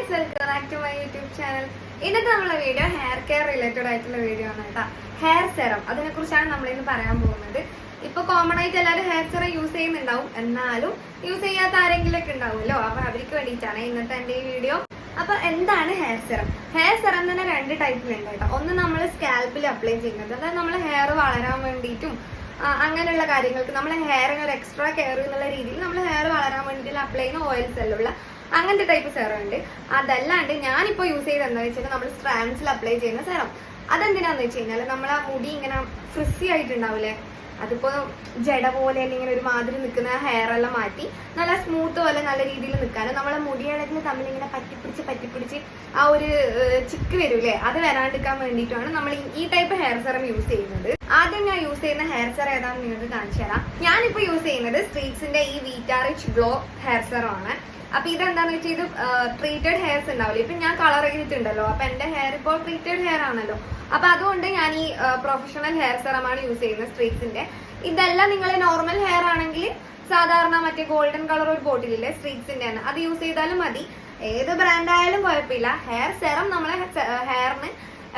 Guys welcome back to my YouTube channel ഇന്നത്തെ നമ്മളെ video hair care related ആയിട്ടുള്ള video ആണ് കേട്ടോ. ഹെയർ സെറം അതിനെ കുറിച്ചാണ് നമ്മൾ ഇന്ന് പറയാൻ പോകുന്നത്. ഇപ്പൊ കോമൺ ആയിട്ട് എല്ലാവരും ഹെയർ സെറം യൂസ് ചെയ്യുന്നുണ്ടാവും. എന്നാലും യൂസ് ചെയ്യാത്ത ആരെങ്കിലും ഒക്കെ ഉണ്ടാവുമല്ലോ. അപ്പൊ അവർക്ക് വേണ്ടിയിട്ടാണ് ഇന്നത്തെ എന്റെ ഈ വീഡിയോ അപ്പൊ എന്താണ് ഹെയർ സെറം ഹെയർ സെറം തന്നെ രണ്ട് ടൈപ്പിലുണ്ട് കേട്ടോ. ഒന്ന് നമ്മൾ സ്കാൽപ്പിൽ അപ്ലൈ ചെയ്യുന്നത്. അതായത് നമ്മൾ ഹെയർ വളരാൻ വേണ്ടിയിട്ടും അങ്ങനെയുള്ള കാര്യങ്ങൾക്ക് നമ്മൾ ഹെയറിന് ഒരു എക്സ്ട്രാ കെയർ എന്നുള്ള രീതിയിൽ നമ്മൾ ഹെയർ വളരാൻ വേണ്ടിയിട്ട് അപ്ലൈ ചെയ്യുന്ന ഓയിൽസ് എല്ലാം അങ്ങനത്തെ ടൈപ്പ് സെറം ഉണ്ട്. അതല്ലാണ്ട് ഞാനിപ്പോൾ യൂസ് ചെയ്ത് എന്താ വെച്ചാൽ നമ്മൾ സ്ട്രാൻസിൽ അപ്ലൈ ചെയ്യുന്ന സെറം അതെന്തിനാന്ന് വെച്ച് കഴിഞ്ഞാൽ നമ്മൾ ആ മുടി ഇങ്ങനെ ഫ്രിസി ആയിട്ടുണ്ടാവില്ലേ അതിപ്പോ ജട പോലെ അല്ലെങ്കിൽ ഇങ്ങനെ ഒരു മാതിരി നിൽക്കുന്ന ഹെയർ എല്ലാം മാറ്റി നല്ല സ്മൂത്ത് പോലെ നല്ല രീതിയിൽ നിൽക്കാനും നമ്മളെ തമ്മിൽ ഇങ്ങനെ പറ്റിപ്പിടിച്ച് പറ്റിപ്പിടിച്ച് ആ ഒരു ചിക്ക് വരൂലേ? അത് വരാണ്ടിരിക്കാൻ വേണ്ടിയിട്ടാണ് നമ്മൾ ഈ- ഈ ടൈപ്പ് ഹെയർ സെറം യൂസ് ചെയ്യുന്നത്. ആദ്യം ഞാൻ യൂസ് ചെയ്യുന്ന ഹെയർ സെറം ഏതാണെന്ന് നിങ്ങൾക്ക് കാണിച്ചു തരാം ഞാനിപ്പോ യൂസ് ചെയ്യുന്നത് സ്ട്രീറ്റ്സിന്റെ ഈ വീറ്റാറിച്ച് ഗ്ലോ ഹെയർ സെറം ആണ്. അപ്പൊ ഇതെന്താന്ന് വെച്ചാൽ ഇത് ട്രീറ്റഡ് ഹെയർസ് ഉണ്ടാവില്ല? ഇപ്പൊ ഞാൻ കളർ ചെയ്തിട്ടുണ്ടല്ലോ അപ്പൊ എന്റെ ഹെയർ ഇപ്പോൾ ട്രീറ്റഡ് ഹെയർ ആണല്ലോ. അപ്പൊ അതുകൊണ്ട് ഞാൻ ഈ പ്രൊഫഷണൽ ഹെയർ സെറമാണ് യൂസ് ചെയ്യുന്നത് സ്ട്രീറ്റ്സിന്റെ ഇതെല്ലാം നിങ്ങൾ നോർമൽ ഹെയർ ആണെങ്കിൽ സാധാരണ മറ്റേ ഗോൾഡൻ കളർ ഒരു ബോട്ടിലില്ലേ സ്ട്രീറ്റ്സിന്റെ ആണ്. അത് യൂസ് ചെയ്താലും മതി. ഏത് ബ്രാൻഡ് ആയാലും കുഴപ്പമില്ല. ഹെയർ സെറം നമ്മളെ ഹെയറിന്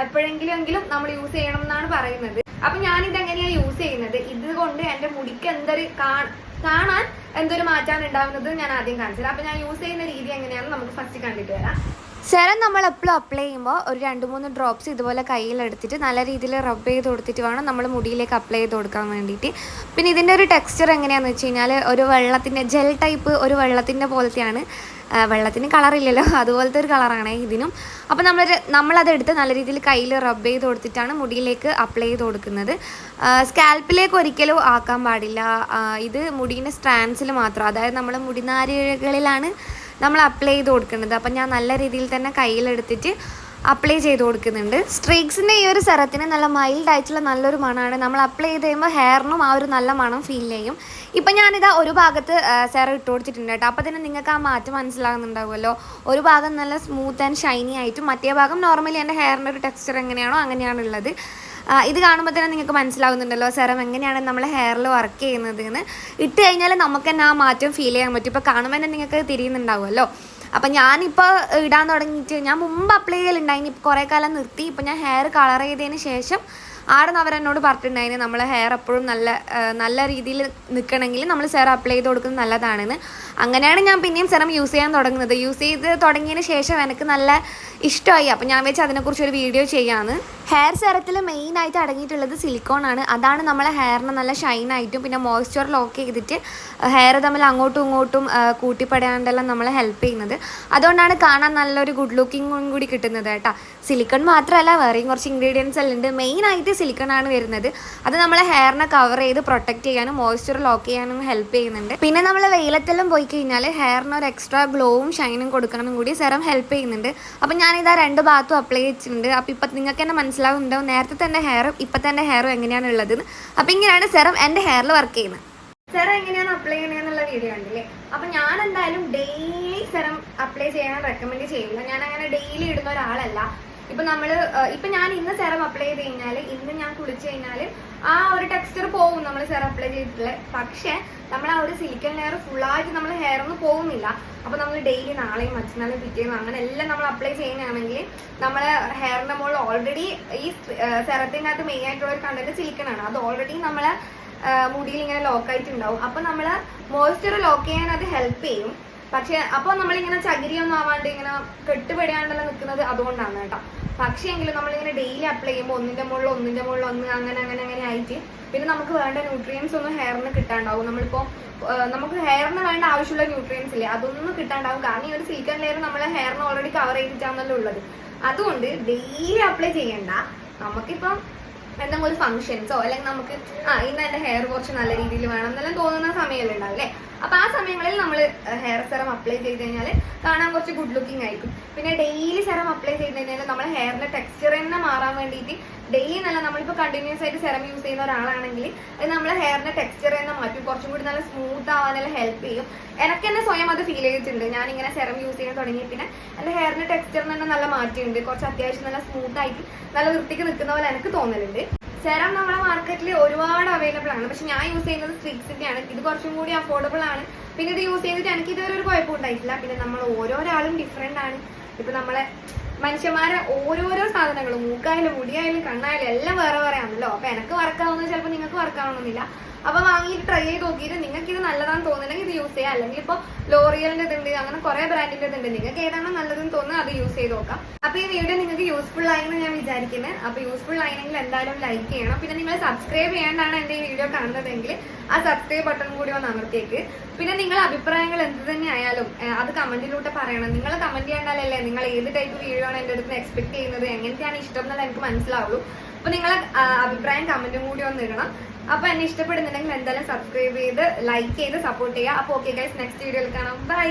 എപ്പോഴെങ്കിലും എങ്കിലും നമ്മൾ യൂസ് ചെയ്യണം എന്നാണ് പറയുന്നത്. അപ്പൊ ഞാൻ എങ്ങനെയാണ് യൂസ് ചെയ്യുന്നത്? ഇത് കൊണ്ട് എന്റെ മുടിക്ക് എന്തൊരു കാണാൻ എന്തൊരു മാറ്റാണ് ഉണ്ടാവുന്നത് ഞാൻ ആദ്യം കാണിച്ചത് അപ്പൊ ഞാൻ യൂസ് ചെയ്യുന്ന രീതി എങ്ങനെയാണെന്ന് നമുക്ക് ഫസ്റ്റ് കണ്ടിട്ട് വരാം. സെറം നമ്മൾ എപ്പോഴും അപ്ലൈ ചെയ്യുമ്പോൾ ഒരു രണ്ട് മൂന്ന് ഡ്രോപ്സ് ഇതുപോലെ കയ്യിലെടുത്തിട്ട് നല്ല രീതിയിൽ റബ്ബ് ചെയ്ത് കൊടുത്തിട്ട് വേണം നമ്മൾ മുടിയിലേക്ക് അപ്ലൈ ചെയ്ത് കൊടുക്കാൻ വേണ്ടിയിട്ട്. പിന്നെ ഇതിന്റെ ഒരു ടെക്സ്ചർ എങ്ങനെയാണെന്ന് വെച്ച് കഴിഞ്ഞാൽ ഒരു വെള്ളത്തിന്റെ ജെൽ ടൈപ്പ് ഒരു വെള്ളത്തിന്റെ പോലത്തെയാണ്. വെള്ളത്തിന് കളറില്ലല്ലോ അതുപോലത്തെ ഒരു കളറാണ് ഇതിനും. അപ്പോൾ നമ്മൾ നമ്മളതെടുത്ത് നല്ല രീതിയിൽ കയ്യിൽ റബ്ബ് ചെയ്ത് കൊടുത്തിട്ടാണ് മുടിയിലേക്ക് അപ്ലൈ ചെയ്ത് കൊടുക്കുന്നത്. സ്കാൽപ്പിലേക്ക് ഒരിക്കലും ആക്കാൻ പാടില്ല. ഇത് മുടീന്റെ സ്ട്രാൻസിൽ മാത്രം. അതായത് നമ്മൾ മുടിനാരുകളിലാണ് നമ്മൾ അപ്ലൈ ചെയ്ത് കൊടുക്കുന്നത് അപ്പം ഞാൻ നല്ല രീതിയിൽ തന്നെ കയ്യിലെടുത്തിട്ട് അപ്ലൈ ചെയ്ത് കൊടുക്കുന്നുണ്ട്. സ്ട്രീക്സിന്റെ ഈ ഒരു സെറത്തിന് നല്ല മൈൽഡ് ആയിട്ടുള്ള നല്ലൊരു മണമാണ് നമ്മൾ അപ്ലൈ ചെയ്ത് കഴിയുമ്പോൾ ഹെയറിനും ആ ഒരു നല്ല മണം ഫീൽ ചെയ്യും. ഇപ്പം ഞാനിതാ ഒരു ഭാഗത്ത് സെറം ഇട്ട് കൊടുത്തിട്ടുണ്ട് കേട്ടോ. അപ്പോൾ തന്നെ നിങ്ങൾക്ക് ആ മാറ്റം മനസ്സിലാകുന്നുണ്ടാവുമല്ലോ. ഒരു ഭാഗം നല്ല സ്മൂത്ത് ആൻഡ് ഷൈനി ആയിട്ടും മറ്റേ ഭാഗം നോർമലി എന്റെ ഹെയറിന്റെ ഒരു ടെക്സ്ചർ എങ്ങനെയാണോ അങ്ങനെയാണുള്ളത് ഇത് കാണുമ്പോൾ തന്നെ നിങ്ങൾക്ക് മനസ്സിലാവുന്നുണ്ടല്ലോ സെറം എങ്ങനെയാണ് നമ്മൾ ഹെയറിൽ വർക്ക് ചെയ്യുന്നത് എന്ന് ഇട്ട് കഴിഞ്ഞാൽ നമുക്ക് തന്നെ ആ മാറ്റം ഫീൽ ചെയ്യാൻ പറ്റും. ഇപ്പോൾ കാണുമ്പോൾ തന്നെ നിങ്ങൾക്ക് തിരിയുന്നുണ്ടാവുമല്ലോ. അപ്പം ഞാനിപ്പോൾ ഇടാൻ തുടങ്ങിയിട്ട് ഞാൻ മുമ്പ് അപ്ലൈ ചെയ്യലുണ്ടായിരുന്നു ഇപ്പോൾ കുറേ കാലം നിർത്തി. ഇപ്പം ഞാൻ ഹെയർ കളർ ചെയ്തതിന് ശേഷം ആടെ അവരെന്നോട് പറഞ്ഞിട്ടുണ്ടായിരുന്നു? നമ്മൾ ഹെയർ എപ്പോഴും നല്ല നല്ല രീതിയിൽ നിൽക്കണമെങ്കിൽ നമ്മൾ സെറം അപ്ലൈ ചെയ്ത് കൊടുക്കുന്നത് നല്ലതാണെന്ന്. അങ്ങനെയാണ് ഞാൻ പിന്നെയും സെറം യൂസ് ചെയ്യാൻ തുടങ്ങുന്നത്. യൂസ് ചെയ്ത് തുടങ്ങിയതിന് ശേഷം എനിക്ക് നല്ല ഇഷ്ടമായി. അപ്പോൾ ഞാൻ വെച്ച് അതിനെക്കുറിച്ച് ഒരു വീഡിയോ ചെയ്യാമെന്ന് ഹെയർ സെറത്തിൽ മെയിനായിട്ട് അടങ്ങിയിട്ടുള്ളത് സിലിക്കോൺ ആണ്. അതാണ് നമ്മളെ ഹെയറിനെ നല്ല ഷൈനായിട്ടും പിന്നെ മോയ്സ്ചർ ലോക്ക് ചെയ്തിട്ട് ഹെയർ തമ്മിൽ അങ്ങോട്ടും ഇങ്ങോട്ടും കൂട്ടിപ്പടയാണ്ടെല്ലാം നമ്മളെ ഹെൽപ്പ് ചെയ്യുന്നത്. അതുകൊണ്ടാണ് കാണാൻ നല്ലൊരു ഗുഡ് ലുക്കിങ്ങും കൂടി കിട്ടുന്നത് കേട്ടോ. സിലിക്കൺ മാത്രമല്ല വേറെയും കുറച്ച് ഇൻഗ്രീഡിയൻസ് എല്ലാം ഉണ്ട്. മെയിനായിട്ട് സിലിക്കൺ ആണ് വരുന്നത്. അത് നമ്മളെ ഹെയറിനെ കവർ ചെയ്ത് പ്രൊട്ടക്ട് ചെയ്യാനും മോയ്സ്ചർ ലോക്ക് ചെയ്യാനും ഹെൽപ്പ് ചെയ്യുന്നുണ്ട്. പിന്നെ നമ്മൾ വെയിലത്തെല്ലാം പോയി കഴിഞ്ഞാൽ ഹെയറിന് ഒരു എക്സ്ട്രാ ഗ്ലോവും ഷൈനും കൊടുക്കാനും കൂടി സെറം ഹെൽപ്പ് ചെയ്യുന്നുണ്ട്. അപ്പം ഇതാ രണ്ട് ഭാഗത്തും അപ്ലൈ ചെയ്തിട്ടുണ്ട്. അപ്പോൾ ഇപ്പം നിങ്ങൾക്ക് തന്നെ മനസ്സിലാവുന്നുണ്ടാവും നേരത്തെ തന്നെ ഹെയറും ഇപ്പം തന്നെ ഹെയറും എങ്ങനെയാണ് ഉള്ളതെന്ന് അപ്പം ഇങ്ങനെയാണ് സെറം എന്റെ ഹെയറിൽ വർക്ക് ചെയ്യുന്നത്. സെറം എങ്ങനെയാണ് അപ്ലൈ ചെയ്യണമെന്നുള്ള വീഡിയോ ഉണ്ടല്ലേ അപ്പം ഞാൻ എന്തായാലും ഡെയിലി സെറം അപ്ലൈ ചെയ്യാൻ റെക്കമെൻഡ് ചെയ്യില്ല ഞാൻ അങ്ങനെ ഡെയിലി ഇടുന്ന ഒരാളല്ല. ഇപ്പൊ നമ്മൾ ഇപ്പൊ ഞാൻ ഇന്ന് സെറം അപ്ലൈ ചെയ്ത് കഴിഞ്ഞാൽ ഇന്ന് ഞാൻ കുളിച്ചു കഴിഞ്ഞാൽ ആ ഒരു ടെക്സ്ചർ പോകും നമ്മൾ സെറം അപ്ലൈ ചെയ്തിട്ടുള്ളത് പക്ഷെ നമ്മൾ ആ ഒരു സിലിക്കൺ ലെയർ ഫുൾ ആയിട്ട് നമ്മൾ ഹെയറൊന്നും പോകുന്നില്ല അപ്പൊ നമ്മൾ ഡെയിലി നാളെയും മറ്റന്നാളും പിറ്റേന്നും അങ്ങനെ എല്ലാം നമ്മൾ അപ്ലൈ ചെയ്യുകയാണെങ്കിൽ നമ്മളെ ഹെയറിന്റെ മുകളിൽ ഓൾറെഡി ഈ സെറത്തിന്റെ അകത്ത് മെയിൻ ആയിട്ടുള്ള ഒരു കണ്ടന്റ് സിലിക്കൺ ആണ്. അത് ഓൾറെഡി നമ്മളെ മുടിയിൽ ഇങ്ങനെ ലോക്ക് ആയിട്ടുണ്ടാവും. അപ്പൊ നമ്മൾ മോയ്സ്ചർ ലോക്ക് ചെയ്യാൻ അത് ഹെൽപ്പ് ചെയ്യും. പക്ഷെ അപ്പൊ നമ്മളിങ്ങനെ ചകിരിയൊന്നും ആവാണ്ട് ഇങ്ങനെ കെട്ടുപെടിയാണ്ടല്ലോ നിൽക്കുന്നത് അതുകൊണ്ടാണ് കേട്ടോ. പക്ഷേ എങ്കിലും നമ്മളിങ്ങനെ ഡെയിലി അപ്ലൈ ചെയ്യുമ്പോൾ ഒന്നിന്റെ മുകളിൽ ഒന്നിന്റെ മുകളിൽ ഒന്ന് അങ്ങനെ അങ്ങനെ അങ്ങനെ ആയിട്ട് പിന്നെ നമുക്ക് വേണ്ട ന്യൂട്രിയൻസ് ഒന്നും ഹെയറിന് കിട്ടാണ്ടാവും. നമ്മളിപ്പോ നമുക്ക് ഹെയറിന് വേണ്ട ആവശ്യമുള്ള ന്യൂട്രിയൻസ് ഇല്ലേ അതൊന്നും കിട്ടാണ്ടാവും. കാരണം ഈ ഒരു സിലിക്കൺ ലെയർ നമ്മളെ ഹെയറിന് ഓൾറെഡി കവർ ചെയ്തിട്ടാണല്ലോ ഉള്ളത്. അതുകൊണ്ട് ഡെയിലി അപ്ലൈ ചെയ്യണ്ട. നമുക്കിപ്പം എന്തെങ്കിലും ഒരു ഫംഗ്ഷൻസോ അല്ലെങ്കിൽ നമുക്ക് ആ ഇന്ന് എന്റെ ഹെയർ കുറച്ച് നല്ല രീതിയിൽ വേണം എന്നെല്ലാം തോന്നുന്ന സമയമല്ലേ ഉണ്ടാവില്ലേ അപ്പൊ ആ സമയങ്ങളിൽ നമ്മൾ ഹെയർ സെറം അപ്ലൈ ചെയ്ത് കഴിഞ്ഞാൽ കാണാൻ കുറച്ച് ഗുഡ് ലുക്കിംഗ് ആയിരിക്കും. പിന്നെ ഡെയിലി സെറം അപ്ലൈ ചെയ്ത് കഴിഞ്ഞാൽ നമ്മുടെ ഹെയറിന്റെ ടെക്സ്ചർ തന്നെ മാറാൻ വേണ്ടിയിട്ട് ഡെയിലി നല്ല നമ്മളിപ്പോൾ കണ്ടിന്യൂസ് ആയിട്ട് സെറം യൂസ് ചെയ്യുന്ന ഒരാളാണെങ്കിൽ അത് നമ്മളെ ഹെയറിന്റെ ടെക്സ്ചർ തന്നെ മാറ്റി. കുറച്ചും കൂടി നല്ല സ്മൂത്ത് ആവാനെല്ലാം ഹെൽപ്പ് ചെയ്യും. എനിക്ക് തന്നെ സ്വയം അത് ഫീൽ ചെയ്തിട്ടുണ്ട്. ഞാൻ ഇങ്ങനെ സെറം യൂസ് ചെയ്യാൻ തുടങ്ങി പിന്നെ എന്റെ ഹെയറിന്റെ ടെക്സ്ചർ തന്നെ നല്ല മാറ്റമുണ്ട് കുറച്ച് അത്യാവശ്യം നല്ല സ്മൂത്ത് ആയിട്ട് നല്ല വൃത്തിക്ക് നിൽക്കുന്ന പോലെ എനിക്ക് തോന്നലുണ്ട്. സെറം നമ്മുടെ മാർക്കറ്റിൽ ഒരുപാട് അവൈലബിൾ ആണ്. പക്ഷെ ഞാൻ യൂസ് ചെയ്യുന്നത് സ്ട്രിക്സിന്റെ ആണ്. ഇത് കുറച്ചും കൂടി അഫോർഡബിൾ ആണ്. പിന്നെ ഇത് യൂസ് ചെയ്തിട്ട് എനിക്ക് ഇതുവരെ ഒരു കുഴപ്പം ഉണ്ടായിട്ടില്ല. പിന്നെ നമ്മൾ ഓരോരാളും ഡിഫറെന്റ് ആണ്. ഇപ്പൊ നമ്മളെ മനുഷ്യന്മാരെ ഓരോരോ സാധനങ്ങളും മൂക്കായാലും മുടിയായാലും കണ്ണായാലും എല്ലാം വേറെ വേറെ ആണല്ലോ അപ്പൊ എനിക്ക് വർക്കാവുന്നത് ചിലപ്പോൾ നിങ്ങൾക്ക് വർക്കാവണമെന്നില്ല അപ്പൊ വാങ്ങിയിട്ട് ട്രൈ ചെയ്ത് നോക്കിയിട്ട് നിങ്ങൾക്ക് ഇത് നല്ലതാണെന്ന് തോന്നുന്നെങ്കിൽ ഇത് യൂസ് ചെയ്യാം. അല്ലെങ്കിൽ ഇപ്പൊ ലോറിയലിന്റെ ഇതുണ്ട് അങ്ങനെ കുറെ ബ്രാൻഡിന്റെ ഇതുണ്ട്. നിങ്ങൾക്ക് ഏതാണോ നല്ലതെന്ന് തോന്നുന്നത് അത് യൂസ് ചെയ്ത് നോക്കാം. അപ്പൊ ഈ വീഡിയോ നിങ്ങൾക്ക് യൂസ്ഫുൾ ആയെന്ന് ഞാൻ വിചാരിക്കുന്നത് അപ്പൊ യൂസ്ഫുൾ ആയെങ്കിൽ എന്തായാലും ലൈക്ക് ചെയ്യണം. പിന്നെ നിങ്ങൾ സബ്സ്ക്രൈബ് ചെയ്യാണ്ടാണ് എന്റെ ഈ വീഡിയോ കാണുന്നതെങ്കിൽ ആ സബ്സ്ക്രൈബ് ബട്ടൺ കൂടി ഒന്ന് അമർത്തിയേക്ക്. പിന്നെ നിങ്ങളുടെ അഭിപ്രായങ്ങൾ എന്ത് തന്നെ ആയാലും അത് കമന്റിലൂടെ പറയണം. നിങ്ങൾ കമന്റ് ചെയ്യേണ്ടാലല്ലേ നിങ്ങൾ ഏത് ടൈപ്പ് വീഡിയോ ആണ് എന്റെ അടുത്ത് എക്സ്പെക്ട് ചെയ്യുന്നത്? എങ്ങനെയാണ് ഇഷ്ടം എന്നുള്ളത് എനിക്ക് മനസ്സിലാവുള്ളൂ. അപ്പൊ നിങ്ങളെ അഭിപ്രായം കമന്റും കൂടി ഒന്ന് ഇടണം. അപ്പൊ എന്നെ ഇഷ്ടപ്പെടുന്നുണ്ടെങ്കിൽ എന്തായാലും സബ്സ്ക്രൈബ് ചെയ്ത് ലൈക്ക് ചെയ്ത് സപ്പോർട്ട് ചെയ്യുക. അപ്പൊ ഓക്കെ ഗൈസ് നെക്സ്റ്റ് വീഡിയോയിൽ കാണാം. ബൈ